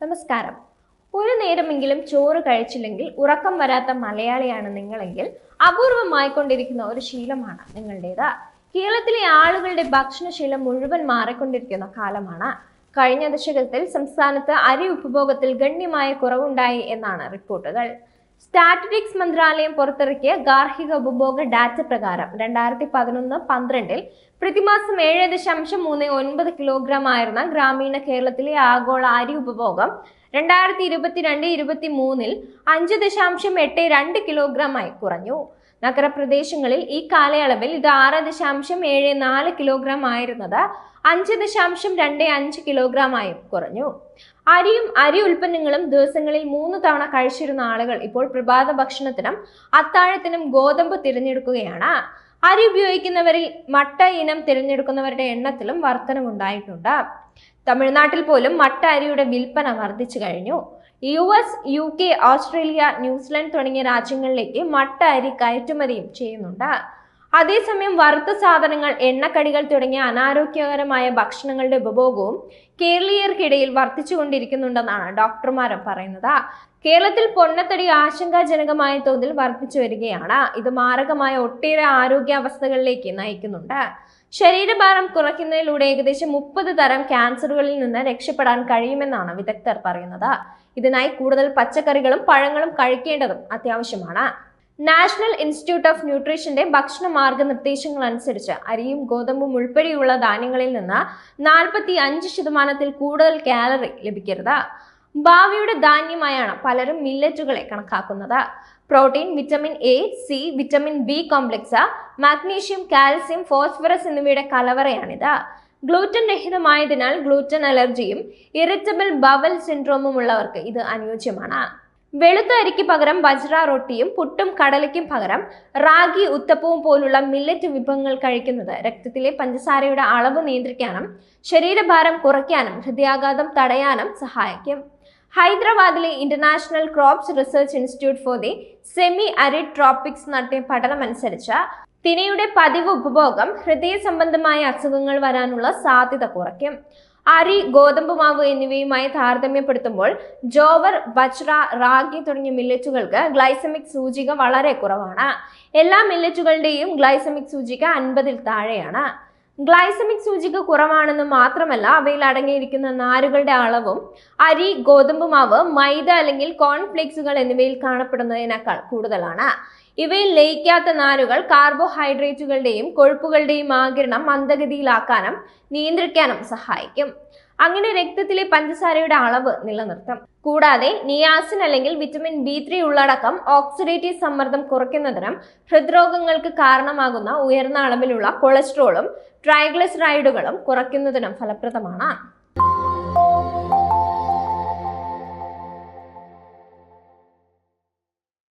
നമസ്കാരം. ഒരു നേരമെങ്കിലും ചോറ് കഴിച്ചില്ലെങ്കിൽ ഉറക്കം വരാത്ത മലയാളിയാണ് നിങ്ങളെങ്കിൽ അപൂർവമായിക്കൊണ്ടിരിക്കുന്ന ഒരു ശീലമാണ് നിങ്ങളുടേത്. കേരളത്തിലെ ആളുകളുടെ ഭക്ഷണശീലം മുഴുവൻ മാറിക്കൊണ്ടിരിക്കുന്ന കാലമാണ്. കഴിഞ്ഞ ദശകത്തിൽ സംസ്ഥാനത്ത് അരി ഉപഭോഗത്തിൽ ഗണ്യമായ കുറവുണ്ടായി എന്നാണ് റിപ്പോർട്ടുകൾ. സ്റ്റാറ്റിസ്റ്റിക്സ് മന്ത്രാലയം പുറത്തിറക്കിയ ഗാർഹിക ഉപഭോഗ ഡാറ്റ പ്രകാരം രണ്ടായിരത്തി പതിനൊന്ന് പന്ത്രണ്ടിൽ പ്രതിമാസം ഏഴ് ദശാംശം മൂന്ന് ഒൻപത് കിലോഗ്രാം ആയിരുന്ന ഗ്രാമീണ കേരളത്തിലെ ആഗോള അരി ഉപഭോഗം രണ്ടായിരത്തി ഇരുപത്തിരണ്ട് ഇരുപത്തി മൂന്നിൽ അഞ്ച് ദശാംശം എട്ട് രണ്ട് കിലോഗ്രാമായി കുറഞ്ഞു. നഗരപ്രദേശങ്ങളിൽ ഈ കാലയളവിൽ ഇത് ആറ് ദശാംശം ഏഴ് നാല് കിലോഗ്രാം ആയിരുന്നത് അഞ്ച് ദശാംശം രണ്ട് അഞ്ച് കിലോഗ്രാമായി കുറഞ്ഞു. അരിയും അരി ഉൽപ്പന്നങ്ങളും ദിവസങ്ങളിൽ മൂന്ന് തവണ കഴിച്ചിരുന്ന ആളുകൾ ഇപ്പോൾ പ്രഭാത ഭക്ഷണത്തിനും അത്താഴത്തിനും ഗോതമ്പ് തിരഞ്ഞെടുക്കുകയാണ്. അരി ഉപയോഗിക്കുന്നവരിൽ മട്ട ഇനം തിരഞ്ഞെടുക്കുന്നവരുടെ എണ്ണത്തിലും വർധനമുണ്ടായിട്ടുണ്ട് തമിഴ്നാട്ടിൽ പോലും മട്ട അരിയുടെ വിൽപ്പന വർദ്ധിച്ചു കഴിഞ്ഞു. U S U K Australia New Zealand തുടങ്ങിയ രാജ്യങ്ങളിലേക്ക് മട്ട അരി കയറ്റുമതിയും ചെയ്യുന്നുണ്ട്. അതേസമയം വറുത്ത സാധനങ്ങൾ എണ്ണക്കടികൾ തുടങ്ങിയ അനാരോഗ്യകരമായ ഭക്ഷണങ്ങളുടെ ഉപഭോഗവും കേരളീയർക്കിടയിൽ വർദ്ധിച്ചുകൊണ്ടിരിക്കുന്നുണ്ടെന്നാണ് ഡോക്ടർമാരും പറയുന്നത്. കേരളത്തിൽ പൊണ്ണത്തടി ആശങ്കാജനകമായ തോതിൽ വർദ്ധിച്ചു വരികയാണ്. ഇത് മാരകമായ ഒട്ടേറെ ആരോഗ്യാവസ്ഥകളിലേക്ക് നയിക്കുന്നുണ്ട്. ശരീരഭാരം കുറയ്ക്കുന്നതിലൂടെ ഏകദേശം മുപ്പത് തരം ക്യാൻസറുകളിൽ നിന്ന് രക്ഷപ്പെടാൻ കഴിയുമെന്നാണ് വിദഗ്ധർ പറയുന്നത്. ഇതിനായി കൂടുതൽ പച്ചക്കറികളും പഴങ്ങളും കഴിക്കേണ്ടതും അത്യാവശ്യമാണ്. നാഷണൽ ഇൻസ്റ്റിറ്റ്യൂട്ട് ഓഫ് ന്യൂട്രീഷന്റെ ഭക്ഷണ മാർഗനിർദ്ദേശങ്ങൾ അനുസരിച്ച് അരിയും ഗോതമ്പും ഉൾപ്പെടെയുള്ള ധാന്യങ്ങളിൽ നിന്ന് നാൽപ്പത്തി അഞ്ച് ശതമാനത്തിൽ കൂടുതൽ കാലറി ലഭിക്കരുത്. ഭാവിയുടെ ധാന്യമായാണ് പലരും മില്ലറ്റുകളെ കണക്കാക്കുന്നത്. Protein vitamin A C vitamin B complex magnesium calcium phosphorus എന്നിവയുടെ കലവറയാണിത്. ഗ്ലൂറ്റൻ രഹിതമായതിനാൽ ഗ്ലൂറ്റൻ അലർജിയും ഇറിറ്റബിൾ ബവൽ സിൻഡ്രോമും ഉള്ളവർക്ക് ഇത് അനുയോജ്യമാണ്. വെളുത്ത അരിക്ക് പകരം വജ്ര റൊട്ടിയും പുട്ടും കടലയ്ക്കും പകരം റാഗി ഉത്തപ്പവും പോലുള്ള മില്ലറ്റ് വിഭവങ്ങൾ കഴിക്കുന്നത് രക്തത്തിലെ പഞ്ചസാരയുടെ അളവ് നിയന്ത്രിക്കാനും ശരീരഭാരം കുറയ്ക്കാനും ഹൃദയാഘാതം തടയാനും സഹായിക്കും. ഹൈദരാബാദിലെ international crops research institute for the semi arid tropics നടത്തിയ പഠനമനുസരിച്ച് തിനയുടെ പതിവ് ഉപഭോഗം ഹൃദയ സംബന്ധമായ അസുഖങ്ങൾ വരാനുള്ള സാധ്യത കുറയ്ക്കും. അരി ഗോതമ്പ് മാവ് എന്നിവയുമായി താരതമ്യപ്പെടുത്തുമ്പോൾ ജോവർ ബജ്ര റാഗി തുടങ്ങിയ മില്ലറ്റുകൾക്ക് ഗ്ലൈസമിക് സൂചിക വളരെ കുറവാണ്. എല്ലാ മില്ലറ്റുകളുടെയും ഗ്ലൈസമിക് സൂചിക അൻപതിൽ താഴെയാണ്. ഗ്ലൈസമിക് സൂചിക കുറവാണെന്ന് മാത്രമല്ല അവയിൽ അടങ്ങിയിരിക്കുന്ന നാരുകളുടെ അളവും അരി ഗോതമ്പ് മാവ് മൈദ അല്ലെങ്കിൽ കോൺഫ്ലേക്സുകൾ എന്നിവയിൽ കാണപ്പെടുന്നതിനേക്കാൾ കൂടുതലാണ്. ഇവയിൽ ലയിക്കാത്ത നാരുകൾ കാർബോഹൈഡ്രേറ്റുകളുടെയും കൊഴുപ്പുകളുടെയും ആകിരണം മന്ദഗതിയിലാക്കാനും നിയന്ത്രിക്കാനും സഹായിക്കും. അങ്ങനെ രക്തത്തിലെ പഞ്ചസാരയുടെ അളവ് നിലനിർത്തും. കൂടാതെ നിയാസിൻ അല്ലെങ്കിൽ വിറ്റമിൻ ബി ത്രീ ഉള്ളടക്കം ഓക്സിഡേറ്റീവ് സമ്മർദ്ദം കുറയ്ക്കുന്നതിനും ഹൃദ്രോഗങ്ങൾക്ക് കാരണമാകുന്ന ഉയർന്ന അളവിലുള്ള കൊളസ്ട്രോളും ട്രൈഗ്ലിസറൈഡുകളും കുറയ്ക്കുന്നതിനും ഫലപ്രദമാണ്.